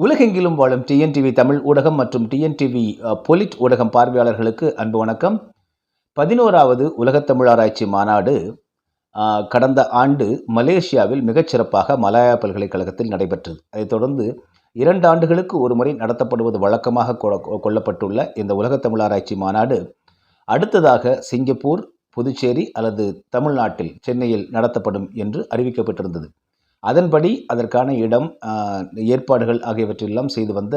உலகெங்கிலும் வாழும் டிஎன்டிவி தமிழ் ஊடகம் மற்றும் டிஎன்டிவி பொலிட் ஊடகம் பார்வையாளர்களுக்கு அன்பு வணக்கம். பதினோராவது உலகத்தமிழாராய்ச்சி மாநாடு கடந்த ஆண்டு மலேசியாவில் மிகச்சிறப்பாக மலாயா பல்கலைக்கழகத்தில் நடைபெற்றது. அதைத் தொடர்ந்து இரண்டு ஆண்டுகளுக்கு ஒரு முறை நடத்தப்படுவது வழக்கமாக கொ- கொள்ளப்பட்டுள்ள இந்த உலகத்தமிழாராய்ச்சி மாநாடு அடுத்ததாக சிங்கப்பூர் புதுச்சேரி அல்லது தமிழ்நாட்டில் சென்னையில் நடத்தப்படும் என்று அறிவிக்கப்பட்டிருந்தது. அதன்படி அதற்கான இடம் ஏற்பாடுகள் ஆகியவற்றெல்லாம் செய்து வந்த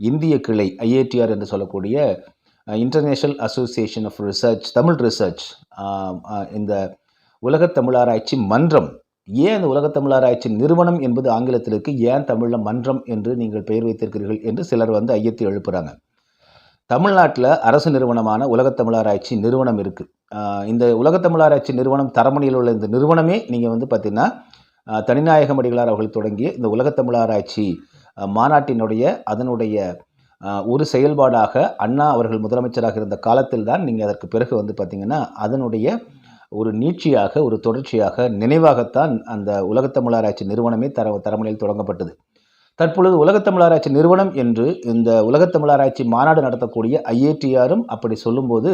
இந்திய கிளை ஐஏடிஆர் என்று சொல்லக்கூடிய International Association of Research Tamil Research இந்த உலகத் தமிழாராய்ச்சி மன்றம். ஏன் அந்த உலகத் தமிழாராய்ச்சி நிறுவனம் என்பது ஆங்கிலத்தில் ஏன் தமிழில் மன்றம் என்று நீங்கள் பெயர் வைத்திருக்கிறீர்கள் என்று சிலர் வந்து ஐயத்தை எழுப்புகிறாங்க தமிழ்நாட்டில் அரசு நிறுவனமான உலகத்தமிழாராய்ச்சி நிறுவனம் இருக்குது இந்த உலகத்தமிழாராய்ச்சி நிறுவனம் தரமணியில் உள்ள இந்த நிறுவனமே நீங்கள் வந்து பார்த்திங்கன்னா ஆஹ், தனிநாயகம் அடிகளார் அவர்கள் தொடங்கிய இந்த உலகத்தமிழாராய்ச்சி மாநாட்டினுடைய அதனுடைய ஒரு செயல்பாடாக அண்ணா அவர்கள் முதலமைச்சராக இருந்த காலத்தில் தான் நீங்கள் அதற்கு பிறகு வந்து பார்த்தீங்கன்னா அதனுடைய ஒரு நீட்சியாக ஒரு தொடர்ச்சியாக நினைவாகத்தான் அந்த உலகத்தமிழாராய்ச்சி நிறுவனமே தர தரமணியில் தொடங்கப்பட்டது. தற்பொழுது உலகத்தமிழாராய்ச்சி நிறுவனம் என்று இந்த உலகத்தமிழாராய்ச்சி மாநாடு நடத்தக்கூடிய ஐஏடிஆரும் அப்படி சொல்லும்போது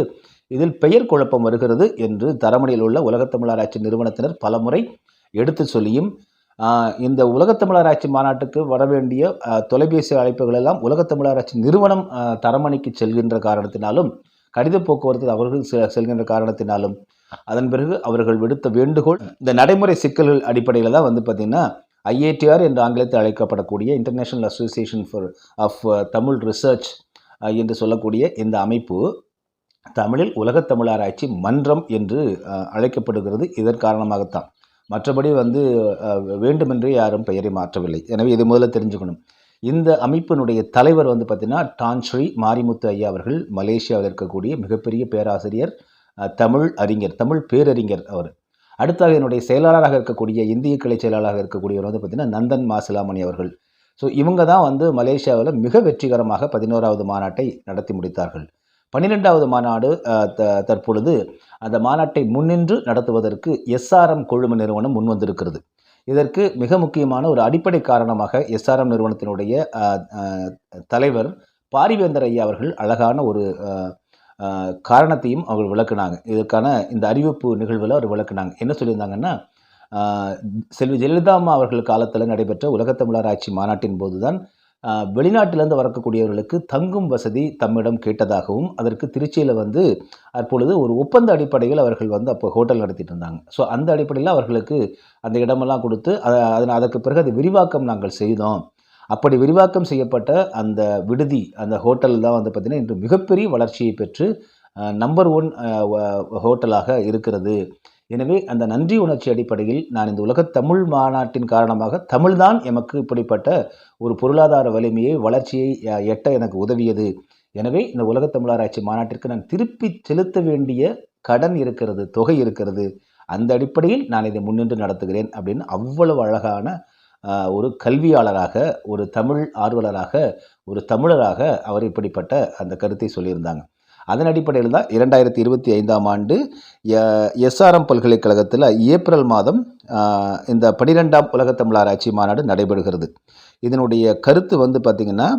இதில் பெயர் குழப்பம் வருகிறது என்று தரமணியில் உள்ள உலகத்தமிழாராய்ச்சி நிறுவனத்தினர் பலமுறை எடுத்து சொல்லியும் இந்த உலகத்தமிழராட்சி மாநாட்டுக்கு வர வேண்டிய தொலைபேசி அழைப்புகள் எல்லாம் உலகத்தமிழராட்சி நிறுவனம் தரமணிக்கு செல்கின்ற காரணத்தினாலும் கடித போக்குவரத்து அவர்கள் செ- செல்கின்ற காரணத்தினாலும் அதன் பிறகு அவர்கள் விடுத்த வேண்டுகோள் இந்த நடைமுறை சிக்கல்கள் அடிப்படையில் தான் வந்து பார்த்திங்கன்னா ஐஏடிஆர் என்று ஆங்கிலத்தில் அழைக்கப்படக்கூடிய International Association for of Tamil Research என்று சொல்லக்கூடிய இந்த அமைப்பு தமிழில் உலகத் தமிழாராய்ச்சி மன்றம் என்று அழைக்கப்படுகிறது. இதன் காரணமாகத்தான். மற்றபடி வந்து வேண்டுமென்றே யாரும் பெயரை மாற்றவில்லை. எனவே இது முதல்ல தெரிஞ்சுக்கணும். இந்த அமைப்பினுடைய தலைவர் வந்து பார்த்தீங்கன்னா டான்ஸ்ரீ மாரிமுத்து ஐயா அவர்கள் மலேசியாவில் இருக்கக்கூடிய மிகப்பெரிய பேராசிரியர் தமிழ் அறிஞர் தமிழ் பேரறிஞர் அவர். அடுத்தாக என்னுடைய செயலாளராக இருக்கக்கூடிய இந்திய கிளை செயலாளராக இருக்கக்கூடியவர் வந்து பார்த்தீங்கன்னா நந்தன் மாசிலாமணி அவர்கள். ஸோ இவங்க தான் வந்து மலேசியாவில் மிக வெற்றிகரமாக பதினோராவது மாநாட்டை நடத்தி முடித்தார்கள். பன்னிரெண்டாவது மாநாடு த- தற்பொழுது அந்த மாநாட்டை முன்னின்று நடத்துவதற்கு எஸ்ஆர்எம் குழும நிறுவனம் முன்வந்திருக்கிறது. இதற்கு மிக முக்கியமான ஒரு அடிப்படை காரணமாக எஸ்ஆர்எம் நிறுவனத்தினுடைய தலைவர் பாரிவேந்தர் ஐயா அவர்கள் அழகான ஒரு காரணத்தையும் அவர்கள் விளக்குனாங்க. இதற்கான இந்த அறிவிப்பு நிகழ்வில் அவர் விளக்குனாங்க. என்ன சொல்லியிருந்தாங்கன்னா செல்வி ஜெயலலிதா அம்மா அவர்கள் காலத்தில் நடைபெற்ற உலகத்தமிழர் தமிழராட்சி மாநாட்டின் போதுதான் வெளிநாட்டிலிருந்து வரக்கூடியவர்களுக்கு தங்கும் வசதி தம்மிடம் கேட்டதாகவும் அதற்கு திருச்சியில் வந்து அப்பொழுது ஒரு ஒப்பந்த அடிப்படையில் அவர்கள் வந்து அப்போ ஹோட்டல் நடத்திட்டு இருந்தாங்க. ஸோ அந்த அடிப்படையில் அவர்களுக்கு அந்த இடமெல்லாம் கொடுத்து அதை அதன் அதற்கு பிறகு அது விரிவாக்கம் நாங்கள் செய்தோம். அப்படி விரிவாக்கம் செய்யப்பட்ட அந்த விடுதி அந்த ஹோட்டல் தான் வந்து பார்த்திங்கன்னா இன்று மிகப்பெரிய வளர்ச்சியை பெற்று நம்பர் ஒன் ஹோட்டலாக இருக்கிறது. எனவே அந்த நன்றி உணர்ச்சி அடிப்படையில் நான் இந்த உலக தமிழ் மாநாட்டின் காரணமாக தமிழ்தான் எமக்கு இப்படிப்பட்ட ஒரு பொருளாதார வலிமையை வளர்ச்சியை எட்ட எனக்கு உதவியது. எனவே இந்த உலகத் தமிழாராய்ச்சி மாநாட்டிற்கு நான் திருப்பி செலுத்த வேண்டிய கடன் இருக்கிறது தொகை இருக்கிறது. அந்த அடிப்படையில் நான் இதை முன்னின்று நடத்துகிறேன் அப்படின்னு அவ்வளவு அழகான ஒரு கல்வியாளராக ஒரு தமிழ் ஆர்வலராக ஒரு தமிழராக அவர் இப்படிப்பட்ட அந்த கருத்தை சொல்லியிருந்தாங்க. அதன் அடிப்படையில் தான் இரண்டாயிரத்தி இருபத்தி ஐந்தாம் ஆண்டு எஸ்ஆர்எம் பல்கலைக்கழகத்தில் ஏப்ரல் மாதம் இந்த பனிரெண்டாம் உலகத் தமிழாராய்ச்சி மாநாடு நடைபெறுகிறது. இதனுடைய கருத்து வந்து பார்த்திங்கன்னா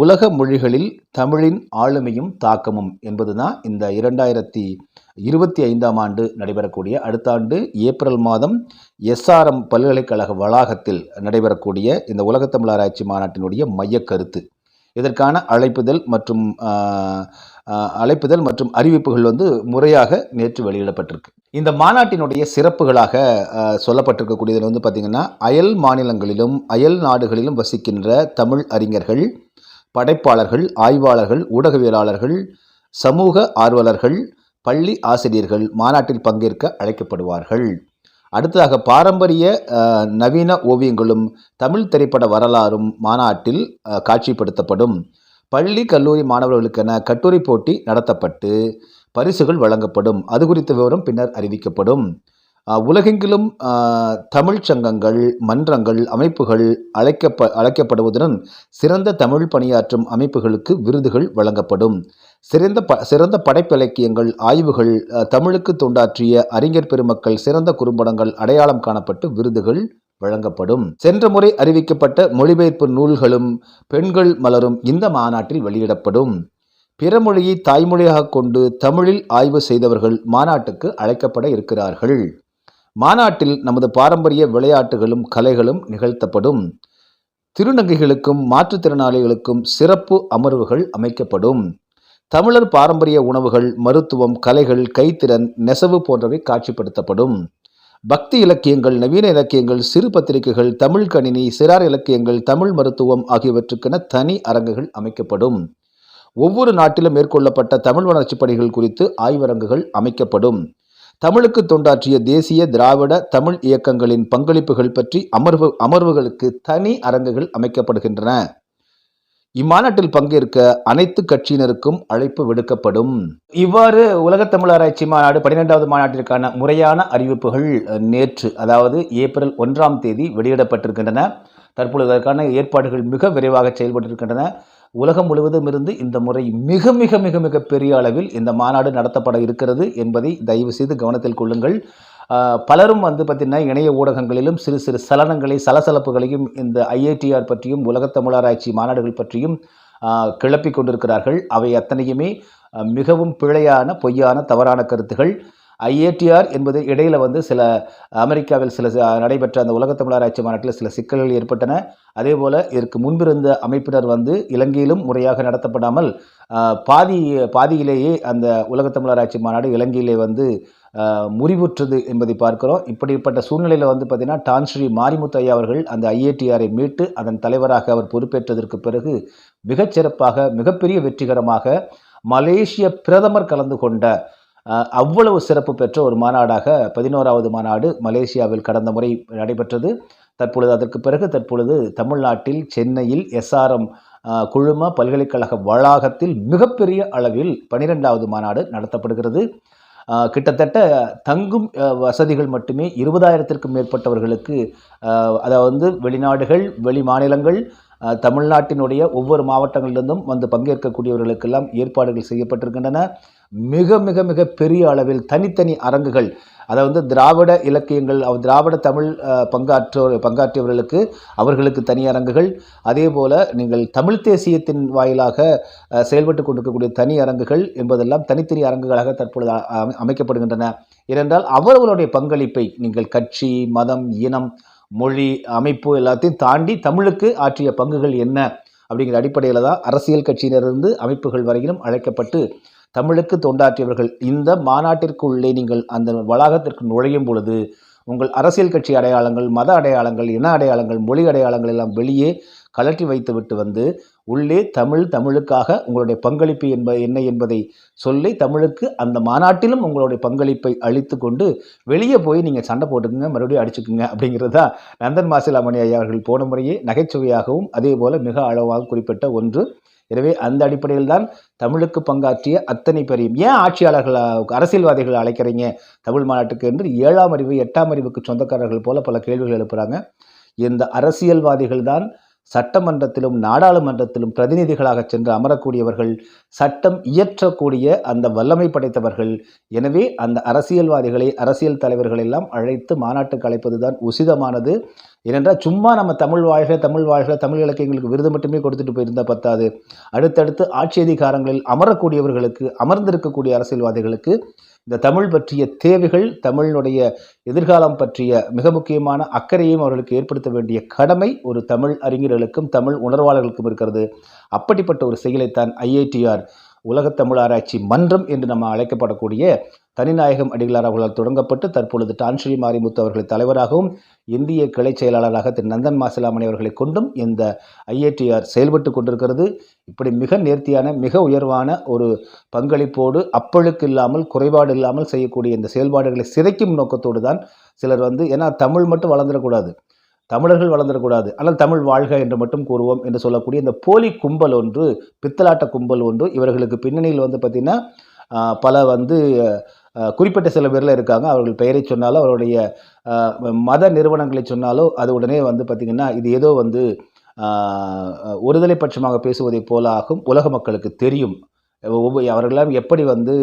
உலக மொழிகளில் தமிழின் ஆளுமையும் தாக்கமும் என்பது தான் இந்த இரண்டாயிரத்தி இருபத்தி ஐந்தாம் ஆண்டு நடைபெறக்கூடிய அடுத்த ஆண்டு ஏப்ரல் மாதம் எஸ்ஆர்எம் பல்கலைக்கழக வளாகத்தில் நடைபெறக்கூடிய இந்த உலகத் தமிழாராய்ச்சி மாநாட்டினுடைய மையக்கருத்து இதற்கான அழைப்புதல் மற்றும் அழைப்புதல் மற்றும் அறிவிப்புகள் வந்து முறையாக நேற்று வெளியிடப்பட்டிருக்கு. இந்த மாநாட்டினுடைய சிறப்புகளாக சொல்லப்பட்டிருக்கக்கூடியதில் வந்து பார்த்திங்கன்னா அயல் மாநிலங்களிலும் அயல் நாடுகளிலும் வசிக்கின்ற தமிழ் அறிஞர்கள் படைப்பாளர்கள் ஆய்வாளர்கள் ஊடகவியலாளர்கள் சமூக ஆர்வலர்கள் பள்ளி ஆசிரியர்கள் மாநாட்டில் பங்கேற்க அழைக்கப்படுவார்கள். அடுத்ததாக பாரம்பரிய நவீன ஓவியங்களும் தமிழ் திரைப்பட வரலாறும் மாநாட்டில் காட்சிப்படுத்தப்படும். பள்ளி கல்லூரி மாணவர்களுக்கென கட்டுரை போட்டி நடத்தப்பட்டு பரிசுகள் வழங்கப்படும். அது குறித்த விவரம் பின்னர் அறிவிக்கப்படும். உலகெங்கிலும் தமிழ் தமிழ்ச் சங்கங்கள் மன்றங்கள் அமைப்புகள் அழைக்கப்ப அழைக்கப்படுவதுடன் சிறந்த தமிழ் பணியாற்றும் அமைப்புகளுக்கு விருதுகள் வழங்கப்படும். சிறந்த ப சிறந்த படைப்பிலக்கியங்கள் ஆய்வுகள் தமிழுக்கு தொண்டாற்றிய அறிஞர் பெருமக்கள் சிறந்த குறும்படங்கள் அடையாளம் காணப்பட்டு விருதுகள் வழங்கப்படும். சென்ற முறை அறிவிக்கப்பட்ட மொழிபெயர்ப்பு நூல்களும் பெண்கள் மலரும் இந்த மாநாட்டில் வெளியிடப்படும். பிற மொழியை தாய்மொழியாக கொண்டு தமிழில் ஆய்வு செய்தவர்கள் மாநாட்டுக்கு அழைக்கப்பட இருக்கிறார்கள். மாநாட்டில் நமது பாரம்பரிய விளையாட்டுகளும் கலைகளும் நிகழ்த்தப்படும். திருநங்கைகளுக்கும் மாற்றுத்திறனாளிகளுக்கும் சிறப்பு அமர்வுகள் அமைக்கப்படும். தமிழர் பாரம்பரிய உணவுகள் மருத்துவம் கலைகள் கைத்திறன் நெசவு போன்றவை காட்சிப்படுத்தப்படும். பக்தி இலக்கியங்கள் நவீன இலக்கியங்கள் சிறு பத்திரிகைகள் தமிழ் கணினி சிறார் இலக்கியங்கள் தமிழ் மருத்துவம் ஆகியவற்றுக்கென தனி அரங்குகள் அமைக்கப்படும். ஒவ்வொரு நாட்டிலும் மேற்கொள்ளப்பட்ட தமிழ் வளர்ச்சிப் பணிகள் குறித்து ஆய்வரங்குகள் அமைக்கப்படும். தமிழுக்கு தொண்டாற்றிய தேசிய திராவிட தமிழ் இயக்கங்களின் பங்களிப்புகள் பற்றி அமர்வு அமர்வுகளுக்கு தனி அரங்குகள் அமைக்கப்படுகின்றன. இம்மாநாட்டில் பங்கேற்க அனைத்து கட்சியினருக்கும் அழைப்பு விடுக்கப்படும். இவ்வாறு உலகத்தமிழ் ஆராய்ச்சி மாநாடு பன்னிரெண்டாவது மாநாட்டிற்கான முறையான அறிவிப்புகள் நேற்று அதாவது ஏப்ரல் ஒன்றாம் தேதி வெளியிடப்பட்டிருக்கின்றன. தற்பொழுது அதற்கான ஏற்பாடுகள் மிக விரைவாக செயல்பட்டிருக்கின்றன. உலகம் முழுவதும் இருந்து இந்த முறை மிக மிக மிக மிக பெரிய அளவில் இந்த மாநாடு நடத்தப்பட இருக்கிறது என்பதை தயவு செய்து கவனத்தில் கொள்ளுங்கள். பலரும் வந்து பார்த்திங்கன்னா இணைய ஊடகங்களிலும் சிறு சிறு சலனங்களை சலசலப்புகளையும் இந்த ஐஐடிஆர் பற்றியும் உலகத் தமிழாராய்ச்சி மாநாடுகள் பற்றியும் கிளப்பி கொண்டிருக்கிறார்கள். அவை அத்தனையுமே மிகவும் பிழையான பொய்யான தவறான கருத்துகள். ஐஏடிஆர் என்பது இடையில் வந்து சில அமெரிக்காவில் சில நடைபெற்ற அந்த உலகத் தமிழராய்ச்சி மாநாட்டில் சில சிக்கல்கள் ஏற்பட்டன. அதே போல் இதற்கு முன்பிருந்த அமைப்பினர் வந்து இலங்கையிலும் முறையாக நடத்தப்படாமல் பாதி பாதியிலேயே அந்த உலகத் தமிழராட்சி மாநாடு இலங்கையிலே வந்து முறிவுற்றது என்பதை பார்க்கிறோம். இப்படிப்பட்ட சூழ்நிலையில் வந்து பார்த்திங்கன்னா டான்ஸ்ரீ மாரிமுத்து ஐயா அவர்கள் அந்த ஐஏடிஆரை மீட்டு அதன் தலைவராக அவர் பொறுப்பேற்றதற்கு பிறகு மிகச்சிறப்பாக மிகப்பெரிய வெற்றிகரமாக மலேசிய பிரதமர் கலந்து கொண்ட அவ்வளவு சிறப்பு பெற்ற ஒரு மாநாடாக பதினோராவது மாநாடு மலேசியாவில் கடந்த முறை நடைபெற்றது. தற்பொழுது அதற்கு பிறகு தற்பொழுது தமிழ்நாட்டில் சென்னையில் எஸ்ஆர்எம் குழும பல்கலைக்கழக வளாகத்தில் மிகப்பெரிய அளவில் பனிரெண்டாவது மாநாடு நடத்தப்படுகிறது. கிட்டத்தட்ட தங்கும் வசதிகள் மட்டுமே இருபதாயிரத்திற்கும் மேற்பட்டவர்களுக்கு அதாவது வெளிநாடுகள் வெளி மாநிலங்கள் தமிழ்நாட்டினுடைய ஒவ்வொரு மாவட்டங்களிலிருந்தும் வந்து பங்கேற்கக்கூடியவர்களுக்கெல்லாம் ஏற்பாடுகள் செய்யப்பட்டிருக்கின்றன. மிக மிக மிக பெரிய அளவில் தனித்தனி அரங்குகள் அதாவது திராவிட இலக்கியங்கள் திராவிட தமிழ் பங்காற்றோர் பங்காற்றியவர்களுக்கு அவர்களுக்கு தனி அரங்குகள். அதே போல் நீங்கள் தமிழ் தேசியத்தின் வாயிலாக செயல்பட்டு கொண்டிருக்கக்கூடிய தனி அரங்குகள் என்பதெல்லாம் தனித்தனி அரங்குகளாக தற்பொழுது அமைக்கப்படுகின்றன. ஏனென்றால் அவர்களுடைய பங்களிப்பை நீங்கள் கட்சி மதம் இனம் மொழி அமைப்பு எல்லாத்தையும் தாண்டி தமிழுக்கு ஆற்றிய பங்குகள் என்ன அப்படிங்கிற அடிப்படையில் தான் அரசியல் கட்சியினரிருந்து அமைப்புகள் வரையிலும் அழைக்கப்பட்டு தமிழுக்கு தொண்டாற்றியவர்கள் இந்த மாநாட்டிற்குள்ளே நீங்கள் அந்த வளாகத்திற்கு நுழையும் பொழுது உங்கள் அரசியல் கட்சி அடையாளங்கள் மத அடையாளங்கள் இன அடையாளங்கள் மொழி அடையாளங்கள் எல்லாம் வெளியே கழற்றி வைத்துவிட்டு வந்து உள்ளே தமிழ் தமிழுக்காக உங்களுடைய பங்களிப்பு என்ப என்ன என்பதை சொல்லி தமிழுக்கு அந்த மாநாட்டிலும் உங்களுடைய பங்களிப்பை அளித்து கொண்டு வெளியே போய் நீங்கள் சண்டை போட்டுக்குங்க மறுபடியும் அடிச்சுக்குங்க அப்படிங்கிறது தான் நந்தன் மாசிலாமணி ஐயா அவர்கள் போன முறையே நகைச்சுவையாகவும் அதே போல் மிக அளவாக குறிப்பிட்ட ஒன்று. எனவே அந்த அடிப்படையில் தான் தமிழுக்கு பங்காற்றிய அத்தனை பேரையும் ஏன் ஆட்சியாளர்கள் அரசியல்வாதிகளை அழைக்கிறீங்க தமிழ் மாநாட்டுக்கு என்று ஏழாம் அறிவு எட்டாம் அறிவுக்கு சொந்தக்காரர்கள் போல பல கேள்விகள் எழுப்புகிறாங்க இந்த அரசியல்வாதிகள் தான் சட்டமன்றத்திலும் நாடாளுமன்றத்திலும் பிரதிநிதிகளாக சென்று அமரக்கூடியவர்கள் சட்டம் இயற்றக்கூடிய அந்த வல்லமை படைத்தவர்கள். எனவே அந்த அரசியல்வாதிகளை அரசியல் தலைவர்கள் எல்லாம் அழைத்து மாநாட்டுக்கு அழைப்பதுதான் உசிதமானது. ஏனென்றால் சும்மா நம்ம தமிழ் வாழ்க தமிழ் வாழ்க தமிழ் இலக்கியங்களுக்கு விருது மட்டுமே கொடுத்துட்டு போயிருந்தால் பத்தாது. அடுத்தடுத்து ஆட்சி அதிகாரங்களில் அமரக்கூடியவர்களுக்கு அமர்ந்திருக்கக்கூடிய அரசியல்வாதிகளுக்கு இந்த தமிழ் பற்றிய தேவைகள் தமிழினுடைய எதிர்காலம் பற்றிய மிக முக்கியமான அக்கறையும் அவர்களுக்கு ஏற்படுத்த வேண்டிய கடமை ஒரு தமிழ் அறிஞர்களுக்கும் தமிழ் உணர்வாளர்களுக்கும் இருக்கிறது. அப்படிப்பட்ட ஒரு செயலைத்தான் ஐஐடிஆர் உலகத்தமிழ் ஆராய்ச்சி மன்றம் என்று நம்ம அழைக்கப்படக்கூடிய தனிநாயகம் அடிகளார் அவர்களால் தொடங்கப்பட்டு தற்பொழுது டான்ஸ்ரீ மாரிமுத்து அவர்களை தலைவராகவும் இந்திய கிளை செயலாளராக திரு நந்தன் மாசிலாமணி அவர்களை கொண்டும் இந்த ஐஏடிஆர் செயல்பட்டு கொண்டிருக்கிறது. இப்படி மிக நேர்த்தியான மிக உயர்வான ஒரு பங்களிப்போடு அப்பழுக்கு இல்லாமல் குறைபாடு இல்லாமல் செய்யக்கூடிய இந்த செயல்பாடுகளை சிதைக்கும் நோக்கத்தோடு தான் சிலர் வந்து ஏன்னா தமிழ் மட்டும் வளர்ந்துடக்கூடாது. தமிழர்கள் வளர்ந்துடக்கூடாது. ஆனால் தமிழ் வாழ்க என்று மட்டும் கூறுவோம் என்று சொல்லக்கூடிய இந்த போலி கும்பல் ஒன்று பித்தலாட்ட கும்பல் ஒன்று இவர்களுக்கு பின்னணியில் வந்து பார்த்திங்கன்னா பல வந்து குறிப்பிட்ட சில பேரில் இருக்காங்க. அவர்கள் பெயரை சொன்னாலோ அவருடைய மத நிறுவனங்களை சொன்னாலோ அது உடனே வந்து பார்த்திங்கன்னா இது ஏதோ வந்து ஒருதலை பட்சமாக பேசுவதைப் போல ஆகும். உலக மக்களுக்கு தெரியும். அவர்களெல்லாம் எப்படி வந்து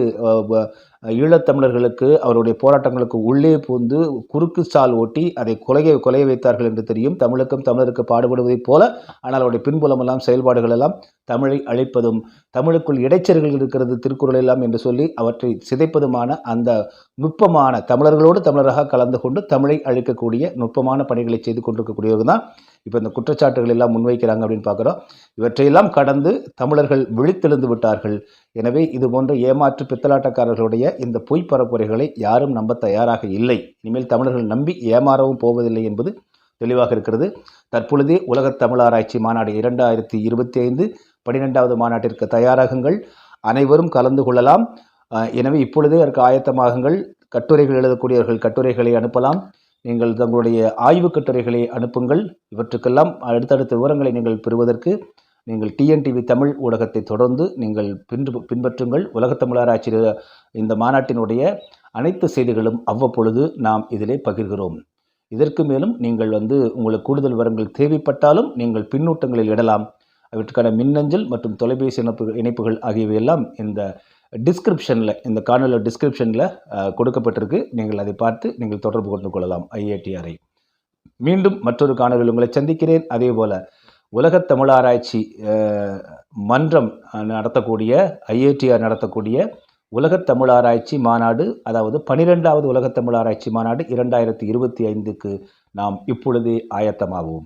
ஈழத்தமிழர்களுக்கு அவருடைய போராட்டங்களுக்கு உள்ளே புகுந்து குறுக்கு சால் ஓட்டி அதை கொலையை கொலைய வைத்தார்கள் என்று தெரியும். தமிழுக்கும் தமிழருக்கு பாடுபடுவதைப் போல ஆனால் அவருடைய பின்புலமெல்லாம் செயல்பாடுகள் எல்லாம் தமிழை அழிப்பதும் தமிழுக்குள் இடைச்சல்கள் இருக்கிறது திருக்குறள் எல்லாம் என்று சொல்லி அவற்றை சிதைப்பதுமான அந்த நுட்பமான தமிழர்களோடு தமிழராக கலந்து கொண்டு தமிழை அழிக்கக்கூடிய நுட்பமான பணிகளை செய்து கொண்டிருக்கக்கூடியவர்கள் தான் இப்போ இந்த குற்றச்சாட்டுகள் எல்லாம் முன்வைக்கிறாங்க அப்படின்னு பார்க்குறோம். இவற்றையெல்லாம் கடந்து தமிழர்கள் விழித்தெழுந்து விட்டார்கள். எனவே இது போன்ற ஏமாற்று பித்தலாட்டக்காரர்களுடைய இந்த பொய் பரப்புரைகளை யாரும் நம்ப தயாராக இல்லை. இனிமேல் தமிழர்கள் நம்பி ஏமாறவும் போவதில்லை என்பது தெளிவாக இருக்கிறது. தற்பொழுதே உலகத் தமிழாராய்ச்சி மாநாடு இரண்டாயிரத்தி இருபத்தி ஐந்து பன்னிரெண்டாவது மாநாட்டிற்கு தயாராகுங்கள். அனைவரும் கலந்து கொள்ளலாம். எனவே இப்பொழுதே அதற்கு ஆயத்தமாகுங்கள். கட்டுரைகள் எழுதக்கூடியவர்கள் கட்டுரைகளை அனுப்பலாம். நீங்கள் தங்களுடைய ஆய்வு கட்டுரைகளை அனுப்புங்கள். இவற்றுக்கெல்லாம் அடுத்தடுத்த விவரங்களை நீங்கள் பெறுவதற்கு நீங்கள் டிஎன்டிவி தமிழ் ஊடகத்தை தொடர்ந்து நீங்கள் பின்பு பின்பற்றுங்கள். உலகத் தமிழராட்சி இந்த மாநாட்டினுடைய அனைத்து செய்திகளும் அவ்வப்பொழுது நாம் இதிலே பகிர்கிறோம். இதற்கு மேலும் நீங்கள் வந்து உங்களுக்கு கூடுதல் விவரங்கள் தேவைப்பட்டாலும் நீங்கள் பின்னூட்டங்களில் இடலாம். அவற்றுக்கான மின்னஞ்சல் மற்றும் தொலைபேசி இணைப்பு இணைப்புகள் ஆகியவையெல்லாம் இந்த டிஸ்கிரிப்ஷனில் இந்த காணொலி டிஸ்கிரிப்ஷனில் கொடுக்கப்பட்டிருக்கு. நீங்கள் அதை பார்த்து நீங்கள் தொடர்பு கொண்டு கொள்ளலாம். ஐஐடிஆரை மீண்டும் மற்றொரு காணொலியில் உங்களை சந்திக்கிறேன். அதே போல் உலகத் தமிழ் ஆராய்ச்சி மன்றம் நடத்தக்கூடிய ஐஐடிஆர் நடத்தக்கூடிய உலகத் தமிழாராய்ச்சி மாநாடு அதாவது பனிரெண்டாவது உலகத் தமிழாராய்ச்சி மாநாடு இரண்டாயிரத்தி இருபத்தி ஐந்துக்கு நாம் இப்பொழுதே ஆயத்தமாவோம்.